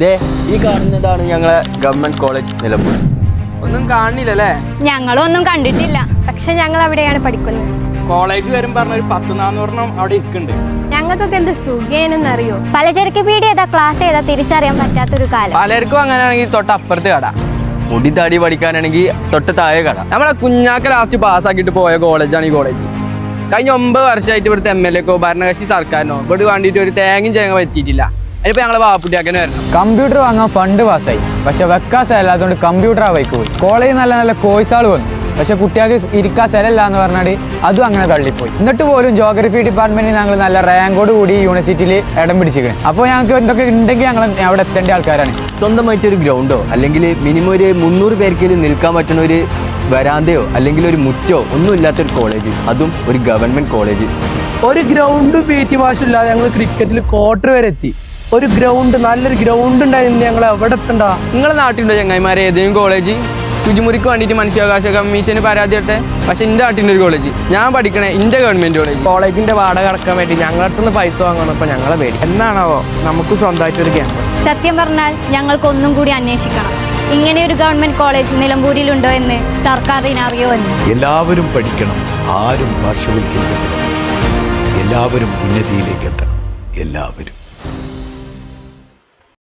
ദേ ഈ കാണുന്നതാണ് ഞങ്ങളെ ഗവൺമെന്റ് കോളേജ് നിലമ്പൂർ. ഒന്നും കാണില്ലല്ലേ? ഞങ്ങളൊന്നും കണ്ടിട്ടില്ല. പക്ഷെ ഞങ്ങൾ അവിടെയാണ് പഠിക്കുന്നത്. കോളേജ് വരും പറഞ്ഞ ഒരു പത്ത് നാന്നൂറെണ്ണം അവിടെ ഇരിക്കുന്നുണ്ട് ഞങ്ങൾക്കൊക്കെ എന്ത് സുഖേനെന്നറിയോ? പലചരക്ക് പീടി ഏതാ ക്ലാസ് ഏതാ തിരിച്ചറിയാൻ പറ്റാത്തൊരു കാലം. പലർക്കും അങ്ങനെയാണെങ്കിൽ തൊട്ട് അപ്പുറത്ത് കട. മുടി താടി പഠിക്കാനാണെങ്കിൽ തൊട്ട് താഴെ കട. നമ്മളെ കുഞ്ഞാക്ക ലാസ്റ്റ് പാസ്സാക്കിയിട്ട് പോയ കോളേജാണ് ഈ കോളേജ്. കഴിഞ്ഞ ഒമ്പത് വർഷമായിട്ട് ഇവിടുത്തെ എം എൽ എക്കോ ഭരണകക്ഷി സർക്കാരിനോ. ഇവിടെ വേണ്ടിയിട്ട് ഒരു തേങ്ങയും ചേങ്ങ പറ്റിയിട്ടില്ല. അതിനിപ്പോ ഞങ്ങളെ വാപ്പുട്ടിയാക്കനെ വരണം. കമ്പ്യൂട്ടർ വാങ്ങാൻ ഫണ്ട് പാസ്സായി. പക്ഷെ വെക്കാൻ സ്ഥലമില്ലാത്തതുകൊണ്ട് കമ്പ്യൂട്ടർ ആ വൈക്ക് പോയി. കോളേജിൽ നല്ല നല്ല കോഴ്സുകൾ വന്നു. പക്ഷെ കുട്ടികൾക്ക് ഇരിക്കാൻ സ്ഥലമില്ല എന്ന് പറഞ്ഞാൽ അതും അങ്ങനെ തള്ളിപ്പോയി. എന്നിട്ട് പോലും ജോഗ്രഫി ഡിപ്പാർട്ട്മെന്റിൽ ഞങ്ങൾ നല്ല റാങ്കോട് കൂടി യൂണിവേഴ്സിറ്റിയിൽ ഇടം പിടിച്ചിരിക്കണം. അപ്പോൾ ഞങ്ങൾക്ക് എന്തൊക്കെ ഉണ്ടെങ്കിൽ ഞങ്ങൾ അവിടെ എത്തേണ്ട ആൾക്കാരാണ്. സ്വന്തമായിട്ട് ഒരു ഗ്രൗണ്ടോ അല്ലെങ്കിൽ മിനിമം ഒരു മുന്നൂറ് പേർക്കെങ്കിലും നിൽക്കാൻ പറ്റുന്ന ഒരു വരാന്തയോ? അല്ലെങ്കിൽ ഒരു മുറ്റോ? ഒന്നും ഇല്ലാത്തൊരു കോളേജ് അതും ഒരു ഗവൺമെന്റ് കോളേജ് ഒരു ഗ്രൗണ്ട് പി ടി മാഷും ഇല്ലാതെ ഞങ്ങൾ ക്രിക്കറ്റിൽ ക്വാർട്ടർ വരെ എത്തി. ഒരു ഗ്രൗണ്ട് നല്ലൊരു ഗ്രൗണ്ട് ഉണ്ടായിരുന്നു ഞങ്ങൾ എവിടെ എത്തണ്ട? നിങ്ങളെ നാട്ടിലുണ്ടോ ചങ്ങായിമാരെ? ഏതെങ്കിലും കോളേജ് ശുചിമുറിക്ക് വേണ്ടിയിട്ട് മനുഷ്യാവകാശ കമ്മീഷന് പരാതി ഇട്ടെ പക്ഷെ എന്റെ നാട്ടിന്റെ ഒരു കോളേജ് ഞാൻ പഠിക്കണേ എന്റെ ഗവൺമെന്റ് കോളേജ് കോളേജിന്റെ വാടക അടക്കാൻ വേണ്ടി ഞങ്ങളടുത്തുനിന്ന് പൈസ വാങ്ങണം ഇപ്പൊ ഞങ്ങളെ പേടി. എന്നാണാവോ നമുക്ക് സ്വന്തമായിട്ടൊരു ക്യാമ്പസ് സത്യം പറഞ്ഞാൽ ഞങ്ങൾക്ക് ഒന്നും കൂടി അന്വേഷിക്കണം. ഇങ്ങനെ ഒരു ഗവൺമെന്റ് കോളേജ് നിലമ്പൂരിലുണ്ടോ എന്ന് സർക്കാർ അറിയോ എന്ന്? എല്ലാവരും പഠിക്കണം. ആരും പാർശ്വവൽക്കരിക്കപ്പെടണം എല്ലാവരും ഉന്നതിയിലേക്ക് എത്തണം. എല്ലാവരും.